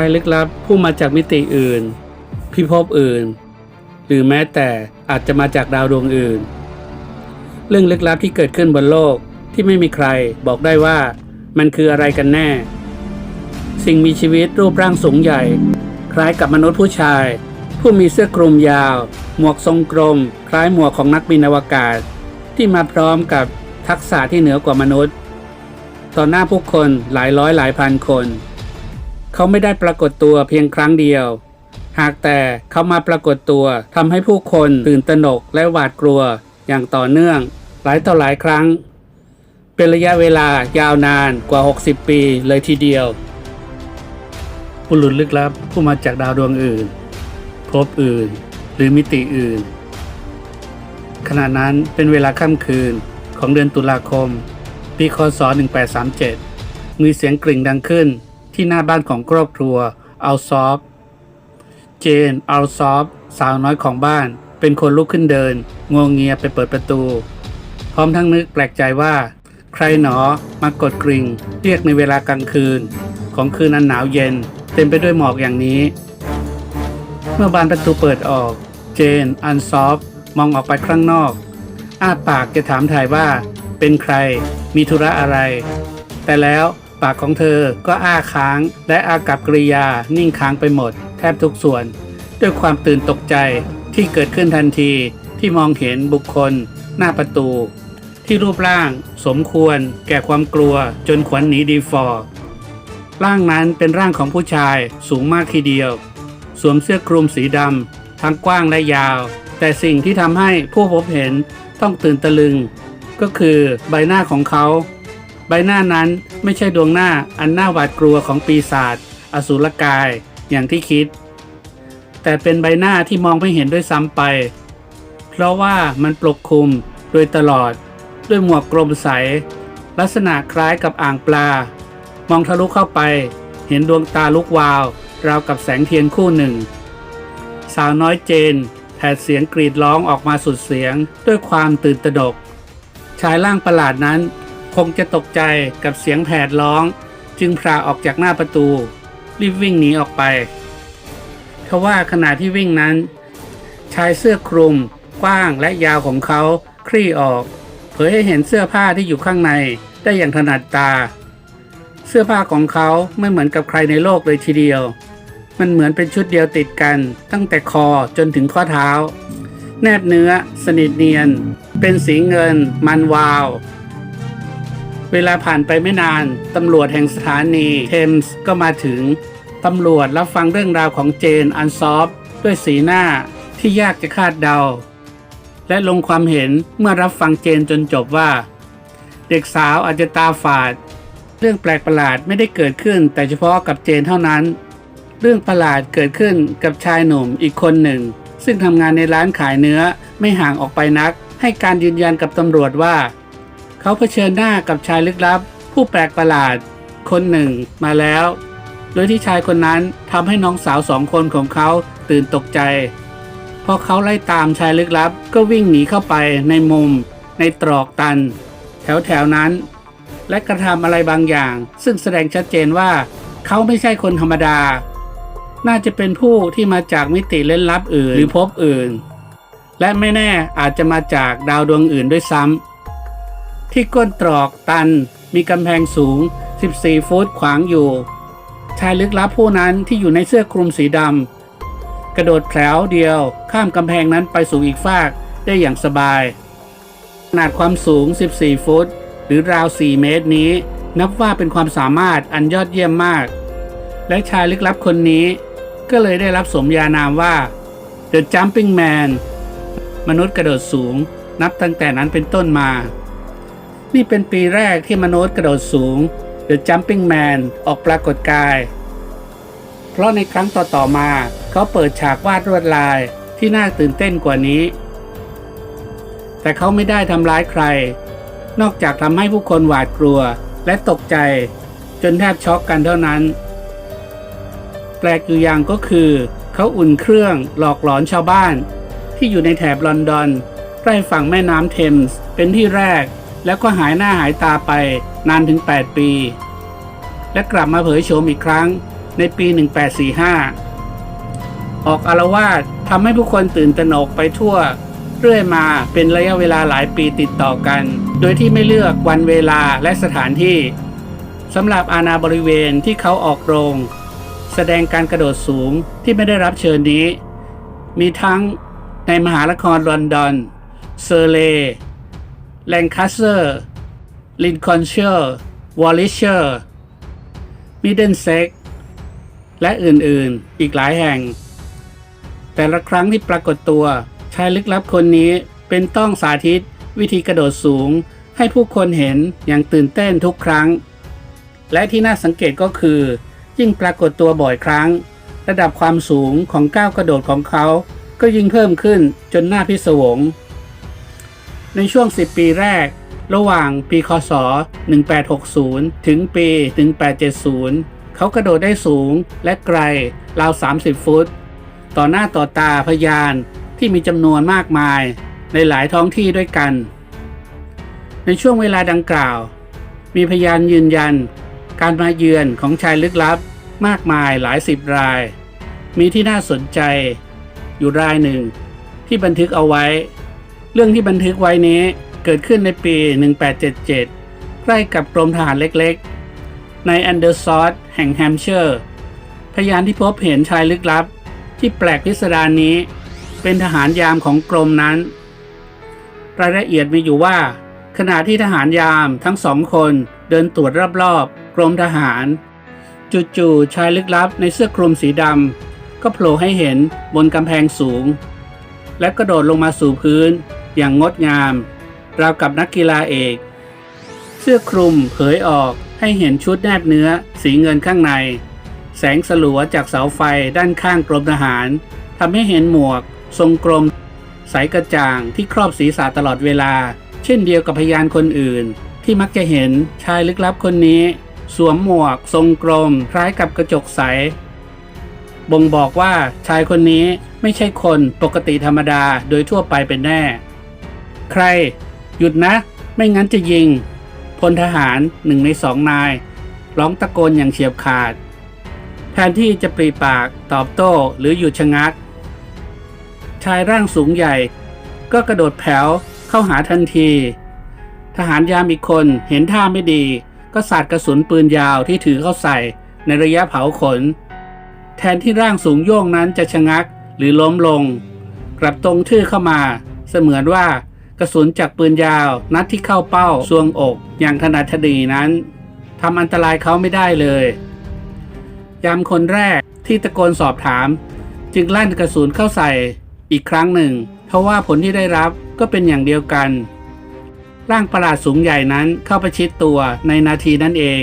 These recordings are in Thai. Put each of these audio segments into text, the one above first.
ายลึกลับผู้มาจากมิติอื่น พิภพอื่น หรือแม้แต่อาจจะมาจากดาวดวงอื่น เรื่องลึกลับที่เกิดขึ้นบนโลกที่ไม่มีใครบอกได้ว่ามันคืออะไรกันแน่ สิ่งมีชีวิตรูปร่างสูงใหญ่ คล้ายกับมนุษย์ผู้ชาย ผู้มีเสื้อคลุมยาว หมวกทรงกลม คล้ายหมวกของนักบินอวกาศ ที่มาพร้อมกับทักษะที่เหนือกว่ามนุษย์ ต่อหน้าผู้คนหลายร้อยหลายพันคน เขาไม่ได้ปรากฏตัวเพียงครั้งเดียว หากแต่เขามาปรากฏตัวทำให้ผู้คนตื่นตระหนกและหวาดกลัวอย่างต่อเนื่อง หลายต่อหลายครั้ง เป็นระยะเวลายาวนานกว่า 60 ปีเลยทีเดียวบุรุษลึกลับผู้มาจากดาวดวงอื่น พบอื่น หรือมิติอื่น ขณะนั้นเป็นเวลาค่ำคืนของเดือนตุลาคม ปีคศ 1837 มีเสียงกริ่งดังขึ้น ที่หน้าบ้านของครอบครัวอัลซอฟเจนอัลซอฟสาวน้อยของบ้าน เป็นคนลุกขึ้นเดินงวงเงียไปเปิดประตู พร้อมทั้งนึกแปลกใจว่า ใครหนอมากดกริ่ง เรียกในเวลากลางคืน ของคืนอันหนาวเย็น เต็มไปด้วยหมอกอย่างนี้ เมื่อบานประตูเปิดออก เจน อันซอฟมองออกไปข้างนอก อ้าปากจะถามถ่ายว่า เป็นใครมีธุระอะไร แต่แล้ว ปากของเธอก็อ้าค้าง และอากับกริยานิ่งค้างไปหมด แทบทุกส่วน ด้วยความตื่นตกใจที่เกิดขึ้นทันทีที่มองเห็นบุคคล หน้าประตู ที่รูปร่าง สมควร แก่ความกลัวจนขวัญหนีดีฟอร์ร่างนั้นเป็นร่างของผู้ชายสูงมากทีเดียว สวมเสื้อคลุมสีดำทั้งกว้างและยาว แต่สิ่งที่ทำให้ผู้พบเห็นต้องตื่นตะลึง ก็คือใบหน้าของเขา ใบหน้านั้นไม่ใช่ดวงหน้าอันน่าหวาดกลัวของปีศาจอสูรกายอย่างที่คิด แต่เป็นใบหน้าที่มองไม่เห็นด้วยซ้ำไป เพราะว่ามันปกคลุมโดยตลอดด้วยหมวกกลมใส ลักษณะคล้ายกับอ่างปลา มองทะลุเข้าไป เห็นดวงตาลุกวาว ราวกับแสงเทียนคู่หนึ่ง สาวน้อยเจนแผดเสียงกรีดร้องออกมาสุดเสียงด้วยความตื่นตระหนกชายร่างประหลาดนั้น คงจะตกใจกับเสียงแผดร้อง จึงพราออกจากหน้าประตู รีบวิ่งหนีออกไปทว่าขณะที่วิ่งนั้น ชายเสื้อคลุม กว้างและยาวของเขาคลี่ออก เผยให้เห็นเสื้อผ้าที่อยู่ข้างในได้อย่างถนัดตา เสื้อผ้าของเขาไม่เหมือนกับใครในโลกเลยทีเดียว มันเหมือนเป็นชุดเดียวติดกัน ตั้งแต่คอจนถึงข้อเท้า แนบเนื้อ สนิทเนียน เป็นสีเงิน มันวาว เวลาผ่านไปไม่นาน ตำรวจแห่งสถานีเทมส์ก็มาถึง ตำรวจรับฟังเรื่องราวของเจนอันซอฟด้วยสีหน้าที่ยากจะคาดเดา และลงความเห็นเมื่อรับฟังเจนจนจบว่า เด็กสาวอาจจะตาฝาด เรื่องแปลกประหลาดไม่ได้เกิดขึ้น แต่เฉพาะกับเจนเท่านั้น เรื่องประหลาดเกิดขึ้นกับชายหนุ่มอีกคนหนึ่ง ซึ่งทำงานในร้านขายเนื้อไม่ห่างออกไปนัก ให้การยืนยันกับตำรวจว่า เขาเผชิญหน้ากับชายลึกลับ ผู้แปลกประหลาด คนหนึ่งมาแล้ว โดยที่ชายคนนั้นทำให้น้องสาวสองคนของเขาตื่นตกใจ พอเขาไล่ตามชายลึกลับ ก็วิ่งหนีเข้าไปในมุม ในตรอกตัน แถวแถวนั้น และกระทำอะไรบางอย่าง ซึ่งแสดงชัดเจนว่า เขาไม่ใช่คนธรรมดา น่าจะเป็นผู้ที่มาจากมิติเล่นลับอื่นหรือภพอื่น และไม่แน่อาจจะมาจากดาวดวงอื่นด้วยซ้ำ ที่ก้นตรอกตันมีกำแพงสูง 14 ฟุตขวางอยู่ ชายลึกลับผู้นั้นที่อยู่ในเสื้อคลุมสีดำกระโดดแผลวเดียวข้ามกำแพงนั้นไปสู่อีกฟากได้อย่างสบาย ขนาดความสูง 14 ฟุต หรือราว 4 เมตรนี้ นับว่าเป็นความสามารถอันยอดเยี่ยมมาก และชายลึกลับคนนี้ ก็เลยได้รับสมญานามว่า The Jumping Man มนุษย์กระโดดสูง นับตั้งแต่นั้นเป็นต้นมา นี่เป็นปีแรกที่มนุษย์กระโดดสูง The Jumping Man ออกปรากฏกาย เพราะในครั้งต่อๆมาเขาเปิดฉากวาดลวดลายที่น่าตื่นเต้นกว่านี้ แต่เขาไม่ได้ทำร้ายใคร นอกจากทำให้ผู้คนหวาดกลัวและตกใจ จนแทบช็อกกันเท่านั้น แปลกอยู่อย่างก็คือเขาอุ่นเครื่องหลอกหลอนชาวบ้าน ที่อยู่ในแถบลอนดอนใกล้ฝั่งแม่น้ำเทมส์เป็นที่แรก แล้วก็หายหน้าหายตาไปนานถึง 8 ปี และกลับมาเผยโฉมอีกครั้งในปี 1845 ออกอารวาสทำให้ผู้คนตื่นตระหนกไปทั่ว เรื่อยมาเป็นระยะเวลาหลายปีติดต่อกัน โดยที่ไม่เลือกวันเวลาและสถานที่สำหรับอาณาบริเวณที่เขาออกโรง แสดงการกระโดดสูงที่ไม่ได้รับเชิญนี้ มีทั้งในมหานครลอนดอน เซอร์เล แลงคัสเซอร์ลินคอนเชอร์วอลลิเชอร์มิดเดิลเซ็กและอื่นๆ อีกหลายแห่ง แต่ละครั้งที่ปรากฏตัวชายลึกลับคนนี้เป็นต้องสาธิตวิธีกระโดดสูงให้ผู้คนเห็นอย่างตื่นเต้นทุกครั้ง และที่น่าสังเกตก็คือ ยิ่งปรากฏตัวบ่อยครั้ง ระดับความสูงของก้าวกระโดดของเขา ก็ยิ่งเพิ่มขึ้นจนน่าพิศวง ในช่วง 10 ปีแรก ระหว่างปีคศ 1860 ถึงปี 1870 เขากระโดดได้สูงและไกลราว 30 ฟุต ต่อหน้าต่อตาพยานที่มีจำนวนมากมายในหลายท้องที่ด้วยกัน ในช่วงเวลาดังกล่าว มีพยานยืนยัน การมาเยือนของชายลึกลับมากมายหลายสิบราย มีที่น่าสนใจ อยู่รายหนึ่งที่บันทึกเอาไว้ เรื่องที่บันทึกไว้นี้เกิดขึ้นในปี 1877 ใกล้กับกรมทหารเล็กๆ ในแอนเดอร์ซอสแห่งแฮมเชอร์ พยานที่พบเห็นชายลึกลับ ที่แปลกพิสดารนี้เป็นทหารยามของกรมนั้น รายละเอียดมีอยู่ว่า ขณะที่ทหารยามทั้งสองคนเดินตรวจรอบๆกรมทหารจู่ๆชายลึกลับในเสื้อคลุมสีดำก็โผล่ให้เห็นบนกำแพงสูง และกระโดดลงมาสู่พื้น อย่างงดงาม ราวกับนักกีฬาเอก เสื้อคลุมเผยออกให้เห็นชุดแนบเนื้อสีเงินข้างใน แสงสลัวจากเสาไฟด้านข้างกรมทหารทำให้เห็นหมวก ทรงกลม ใสกระจ่างที่ครอบศีรษะตลอดเวลา เช่นเดียวกับพยานคนอื่น ที่มักจะเห็นชายลึกลับคนนี้ สวมหมวก ทรงกลม คล้ายกับกระจกใส บ่งบอกว่าชายคนนี้ไม่ใช่คนปกติธรรมดาโดยทั่วไปเป็นแน่ ใคร หยุดนะ ไม่งั้นจะยิง พลทหารหนึ่งในสองนาย ร้องตะโกนอย่างเฉียบขาด แทนที่จะปรีปากตอบโต้หรือหยุดชะงัก ชายร่างสูงใหญ่ ก็กระโดดแผวเข้าหาทันที ทหารยามอีกคนเห็นท่าไม่ดี ก็สาดกระสุนปืนยาวที่ถือเข้าใส่ในระยะเผาขน แทนที่ร่างสูงโย่งนั้นจะชะงักหรือล้มลง กลับตรงทื่อเข้ามาเสมือนว่า กระสุนจากปืนยาว นัดที่เข้าเป้าซวงอกอย่างถนัดถนีนั้นทำอันตรายเขาไม่ได้เลยยามคนแรกที่ตะโกนสอบถาม จึงลั่นกระสุนเข้าใส่อีกครั้งหนึ่ง เพราะว่าผลที่ได้รับก็เป็นอย่างเดียวกัน ร่างประหลาดสูงใหญ่นั้นเข้าประชิดตัวในนาทีนั้นเอง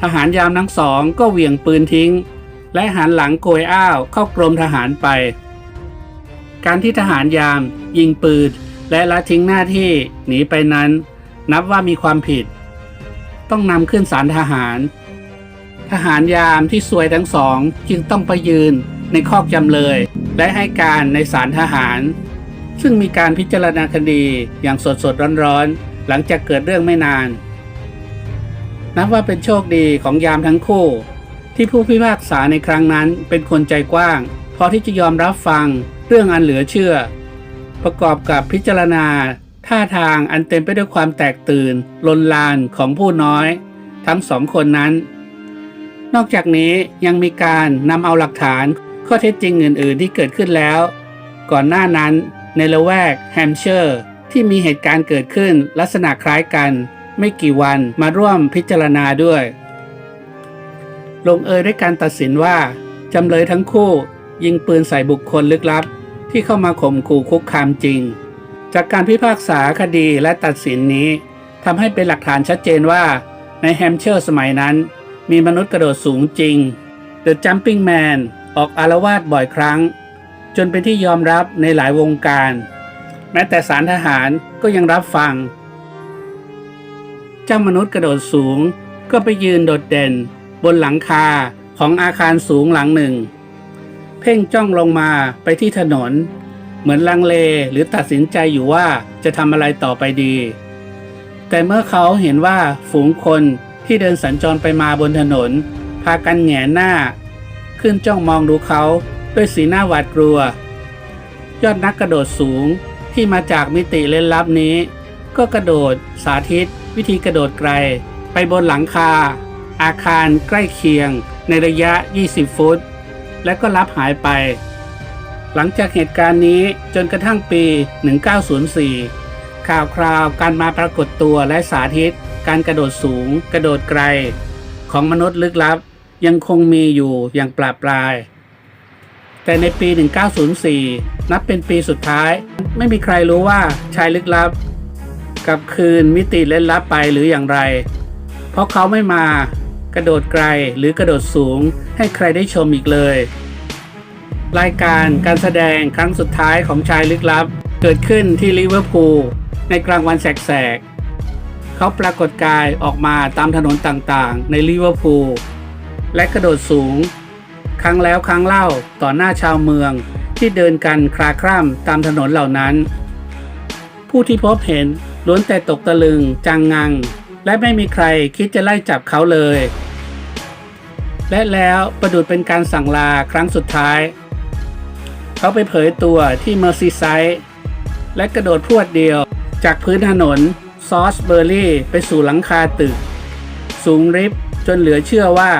ทหารยามทั้งสองก็เหวี่ยงปืนทิ้ง และหันหลังโกยอ้าวเข้ากรมทหารไป การที่ทหารยามยิงปืน และละทิ้งหน้าที่หนีไปนั้น นับว่ามีความผิด ต้องนำขึ้นศาลทหาร ทหารยามที่ซวยทั้งสอง จึงต้องไปยืนในคอกจำเลย และให้การในศาลทหาร ซึ่งมีการพิจารณาคดีอย่างสดสดๆร้อนๆ หลังจากเกิดเรื่องไม่นาน นับว่าเป็นโชคดีของยามทั้งคู่ ที่ผู้พิพากษาในครั้งนั้นเป็นคนใจกว้างพอที่จะยอมรับฟังเรื่องอันเหลือเชื่อ ประกอบกับพิจารณา ท่าทางอันเต็มไปด้วยความแตกตื่น ลนลานของผู้น้อย ทั้งสองคนนั้น นอกจากนี้ยังมีการนำเอาหลักฐานข้อเท็จจริงอื่น ๆ ที่เกิดขึ้นแล้ว ก่อนหน้านั้นในละแวกแฮมเชอร์ ที่มีเหตุการณ์เกิดขึ้นลักษณะคล้ายกัน ไม่กี่วันมาร่วมพิจารณาด้วย ลงเอยด้วยการตัดสินว่าจำเลยทั้งคู่ยิงปืนใส่บุคคลลึกลับ ที่เข้ามาข่มขู่คุกคามจริง จากการพิพากษาคดีและตัดสินนี้ทำให้เป็นหลักฐานชัดเจนว่า ในแฮมเชอร์สมัยนั้น มีมนุษย์กระโดดสูงจริง The Jumping Man ออกอารวาสบ่อยครั้ง จนเป็นที่ยอมรับในหลายวงการ แม้แต่สารทหารก็ยังรับฟัง เจ้ามนุษย์กระโดดสูงก็ไปยืนโดดเด่น บนหลังคาของอาคารสูงหลังหนึ่ง เพ่งจ้องลงมาไปที่ถนน เหมือนลังเลหรือตัดสินใจอยู่ว่าจะทำอะไรต่อไปดี แต่เมื่อเขาเห็นว่าฝูงคนที่เดินสัญจรไปมาบนถนน พากันแหงนหน้า ขึ้นจ้องมองดูเขาด้วยสีหน้าหวาดกลัว ยอดนักกระโดดสูงที่มาจากมิติเล่นลับนี้ ก็กระโดดสาธิต วิธีกระโดดไกล ไปบนหลังคา อาคารใกล้เคียง ในระยะ 20 ฟุต และก็ลับหายไป หลังจากเหตุการณ์นี้จนกระทั่งปี 1904 ข่าวคราวการมาปรากฏตัวและสาธิต การกระโดดสูง กระโดดไกล ของมนุษย์ลึกลับยังคงมีอยู่อย่างปราบปราย แต่ในปี 1904 นับเป็นปีสุดท้าย ไม่มีใครรู้ว่าชายลึกลับ กับคืนมิติเล่นลับไปหรืออย่างไร เพราะเขาไม่มา กระโดดไกลหรือกระโดดสูง ให้ใครได้ชมอีกเลย รายการการแสดงครั้งสุดท้ายของชายลึกลับ เกิดขึ้นที่ลิเวอร์พูลในกลางวันแสกๆ เขาปรากฏกายออกมาตามถนนต่างๆ ในลิเวอร์พูลและกระโดดสูง ครั้งแล้วครั้งเล่าต่อหน้าชาวเมืองที่เดินกันคลาคร่ำตามถนนเหล่านั้น ผู้ที่พบเห็นล้วนแต่ตกตะลึงจังงัง และไม่มีใครคิดจะไล่จับเขาเลย และแล้วประดุดเป็นการสั่งลาครั้งสุดท้าย เขาไปเผยตัวที่เมอร์ซีไซด์และกระโดดพรวดเดียวจากพื้นถนนซอสเบอร์รี่ไปสู่หลังคาตึก สูงริบจนเหลือเชื่อว่า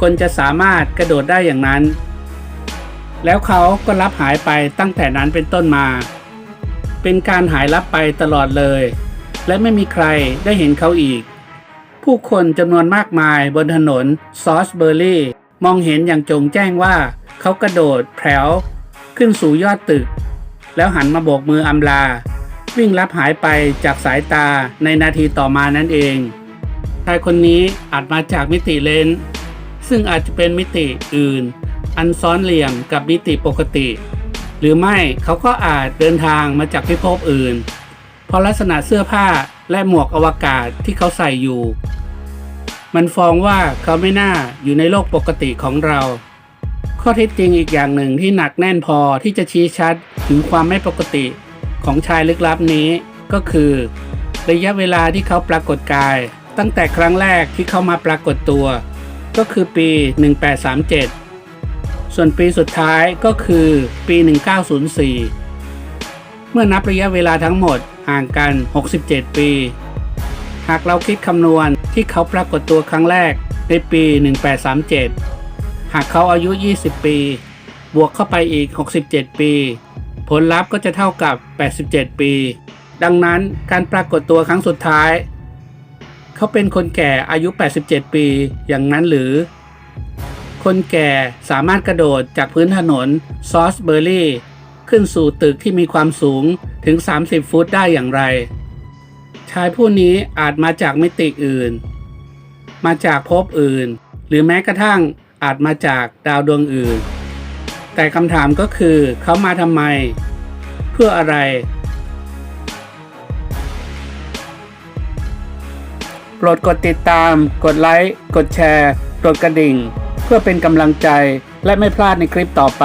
คนจะสามารถกระโดดได้อย่างนั้น แล้วเขาก็รับหายไปตั้งแต่นั้นเป็นต้นมา เป็นการหายลับไปตลอดเลย และไม่มีใครได้เห็นเขาอีก ผู้คนจำนวนมากมายบนถนนซอสเบอร์รี่ มองเห็นอย่างจงแจ้งว่าเขากระโดดแผลวขึ้นสู่ยอดตึก แล้วหันมาโบกมืออำลา วิ่งลับหายไปจากสายตาในนาทีต่อมานั่นเองชายคนนี้อาจมาจากมิติเลนซึ่งอาจจะเป็นมิติอื่น อันซ้อนเหลี่ยมกับมิติปกติ หรือไม่เขาก็อาจเดินทางมาจากพิภพอื่น เพราะลักษณะเสื้อผ้า และหมวกอวกาศที่เขาใส่อยู่ มันฟ้องว่าเขาไม่น่าอยู่ในโลกปกติของเรา ข้อเท็จจริงอีกอย่างหนึ่งที่หนักแน่นพอที่จะชี้ชัดถึงความไม่ปกติของชายลึกลับนี้ก็คือ ระยะเวลาที่เขาปรากฏกาย ตั้งแต่ครั้งแรกที่เขามาปรากฏตัว ก็คือปี 1837 ส่วนปีสุดท้ายก็คือปี 1904 เมื่อนับระยะเวลาทั้งหมด ห่างกัน 67 ปี หากเราคิดคำนวณที่เขาปรากฏตัวครั้งแรกในปี 1837 หากเขาอายุ 20 ปี บวกเข้าไปอีก 67 ปี ผลลัพธ์ก็จะเท่ากับ 87 ปี ดังนั้นการปรากฏตัวครั้งสุดท้าย เขาเป็นคนแก่อายุ 87 ปีอย่างนั้นหรือ คนแก่สามารถกระโดดจากพื้นถนนซอสเบอร์รี่ ขึ้นสู่ตึกที่มีความสูง ถึง 30 ฟุตได้อย่างไร ชายผู้นี้อาจมาจากมิติอื่น มาจากภพอื่น หรือแม้กระทั่งอาจมาจากดาวดวงอื่น แต่คำถามก็คือเขามาทำไม เพื่ออะไร โปรดกดติดตาม กดไลค์ กดแชร์ กดกระดิ่ง เพื่อเป็นกำลังใจและไม่พลาดในคลิปต่อไป